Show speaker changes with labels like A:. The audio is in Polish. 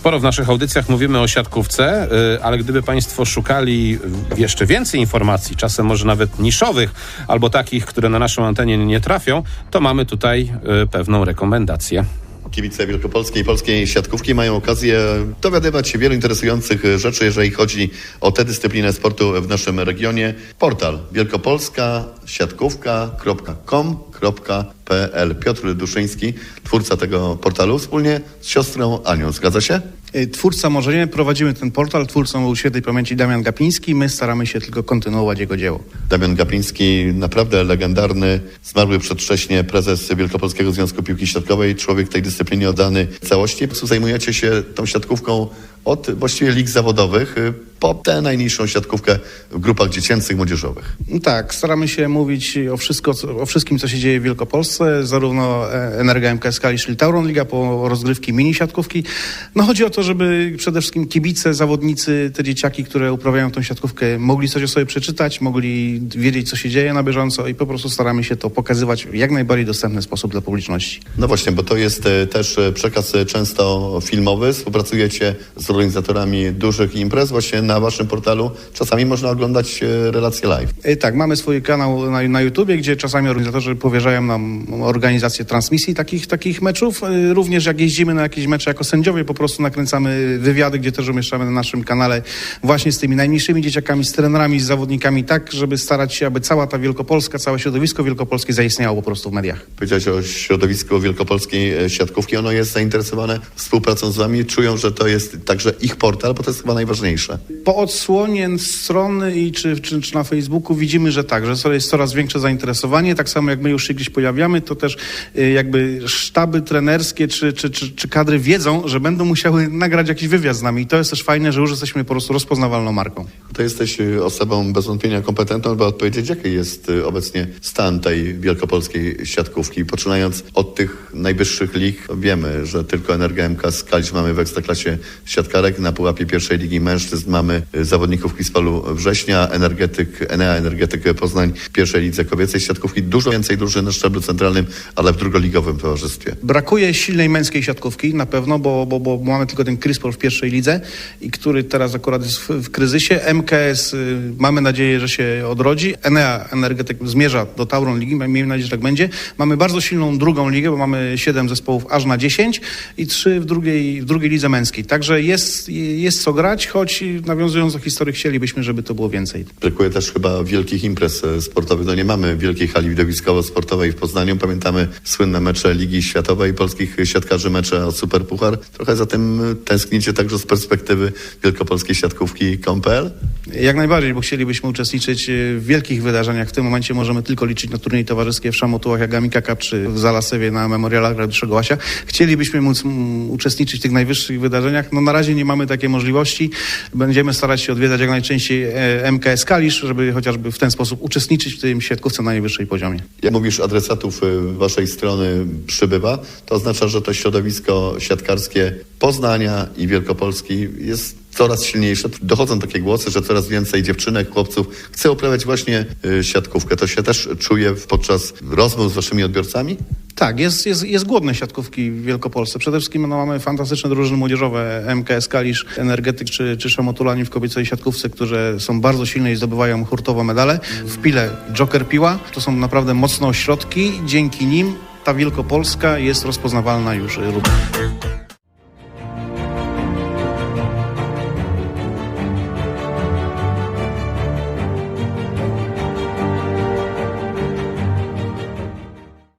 A: Sporo w naszych audycjach mówimy o siatkówce, y, ale gdyby Państwo szukali jeszcze więcej informacji, czasem może nawet niszowych, albo takich, które na naszą antenię nie trafią, to mamy tutaj y, pewną rekomendację.
B: Kibice wielkopolskiej i polskiej siatkówki mają okazję dowiadywać się wielu interesujących rzeczy, jeżeli chodzi o tę dyscyplinę sportu w naszym regionie. Portal wielkopolska siatkówka.com.pl Piotr Duszyński, twórca tego portalu, wspólnie z siostrą Anią. Zgadza się?
C: Y, Twórca może nie, prowadzimy ten portal, twórcą był świętej pamięci Damian Gapiński, my staramy się tylko kontynuować jego dzieło.
B: Damian Gapiński, naprawdę legendarny, zmarły przedwcześnie prezes Wielkopolskiego Związku Piłki Siatkowej, człowiek tej dyscyplinie oddany całości. Zajmujecie się tą siatkówką od właściwie lig zawodowych y, po tę najniższą siatkówkę w grupach dziecięcych, młodzieżowych.
C: No Tak, staramy się mówić o, wszystko, o wszystkim, co się dzieje w Wielkopolsce, zarówno e, Energa MKS Kalisz, czyli Tauron Liga, po rozgrywki mini siatkówki. No chodzi o to, żeby przede wszystkim kibice, zawodnicy, te dzieciaki, które uprawiają tą siatkówkę, mogli coś o sobie przeczytać, mogli wiedzieć, co się dzieje na bieżąco i po prostu staramy się to pokazywać w jak najbardziej dostępny sposób dla publiczności.
B: No właśnie, bo to jest e, też e, przekaz często filmowy. Współpracujecie z organizatorami dużych imprez. Właśnie na waszym portalu czasami można oglądać e, relacje live.
C: E, Tak, mamy swój kanał na, na YouTubie, gdzie czasami organizatorzy powierzają nam organizację transmisji takich, takich meczów. E, Również jak jeździmy na jakieś mecze jako sędziowie, po prostu nakręcamy wywiady, gdzie też umieszczamy na naszym kanale właśnie z tymi najmniejszymi dzieciakami, z trenerami, z zawodnikami, tak, żeby starać się, aby cała ta Wielkopolska, całe środowisko wielkopolskie zaistniało po prostu w mediach.
B: Powiedziałeś o środowisku wielkopolskiej siatkówki. Ono jest zainteresowane współpracą z wami. Czują, że to jest także ich portal, bo to jest chyba najważniejsze.
C: Po odsłonie strony i czy, czy, czy na Facebooku widzimy, że tak, że jest coraz większe zainteresowanie. Tak samo jak my już się gdzieś pojawiamy, to też y, jakby sztaby trenerskie czy, czy, czy, czy kadry wiedzą, że będą musiały nagrać jakiś wywiad z nami. I to jest też fajne, że już jesteśmy po prostu rozpoznawalną marką.
B: To jesteś e, osobą bez wątpienia kompetentną, by odpowiedzieć, jaki jest e, obecnie stan tej wielkopolskiej siatkówki. Poczynając od tych najwyższych lig, wiemy, że tylko Energia MK Skalić mamy w Ekstraklasie siatkarek. Na pułapie pierwszej ligi mężczyzn mamy e, zawodników Kispalu Września, Energetyk, Enea Energetyk Poznań pierwszej lidze kobiecej siatkówki. Dużo więcej drużyn na szczeblu centralnym, ale w drugoligowym towarzystwie.
C: Brakuje silnej męskiej siatkówki na pewno, bo, bo, bo mamy tylko ten Kryspol w pierwszej lidze, i który teraz akurat jest w, w kryzysie. MKS y, mamy nadzieję, że się odrodzi. Enea Energetyk zmierza do Tauron Ligi, miejmy nadzieję, że tak będzie. Mamy bardzo silną drugą ligę, bo mamy siedem zespołów aż na 10 i trzy w drugiej, w drugiej lidze męskiej. Także jest, jest co grać, choć nawiązując do historii chcielibyśmy, żeby to było więcej.
B: Brakuje też chyba wielkich imprez e, sportowych. No nie mamy wielkiej hali widowiskowo-sportowej w Poznaniu. Pamiętamy słynne mecze Ligi Światowej, polskich siatkarzy, mecze o Superpuchar. Trochę za tym e, tęsknicie także z perspektywy wielkopolskiej siatkówki KOMPL.
C: Jak najbardziej, bo chcielibyśmy uczestniczyć y, w wielkich wydarzeniach. W tym momencie możemy tylko liczyć na turniej towarzyskie w Szamotułach, jak Amika Cup, czy w Zalasewie na memorialach Radziszego Łasia. Chcielibyśmy móc mm, uczestniczyć w tych najwyższych wydarzeniach. No na razie nie mamy takiej możliwości. Będziemy starać się odwiedzać jak najczęściej e, MKS Kalisz, żeby chociażby w ten sposób uczestniczyć w tym siatkówce na najwyższej poziomie.
B: Jak mówisz, adresatów y, waszej strony przybywa, to oznacza, że to środowisko siatkarskie Poznania i Wielkopolski jest coraz silniejsze. Dochodzą takie głosy, że coraz więcej dziewczynek, chłopców chce uprawiać właśnie y, siatkówkę. To się też czuje podczas rozmów z waszymi odbiorcami?
C: Tak, jest, jest, jest głodne siatkówki w Wielkopolsce. Przede wszystkim no, mamy fantastyczne drużyny młodzieżowe, MKS Kalisz, Energetyk czy, czy w kobiecej siatkówce, które są bardzo silne i zdobywają hurtowo medale. W Pile Joker Piła. To są naprawdę mocne ośrodki. Dzięki nim ta Wielkopolska jest rozpoznawalna już również.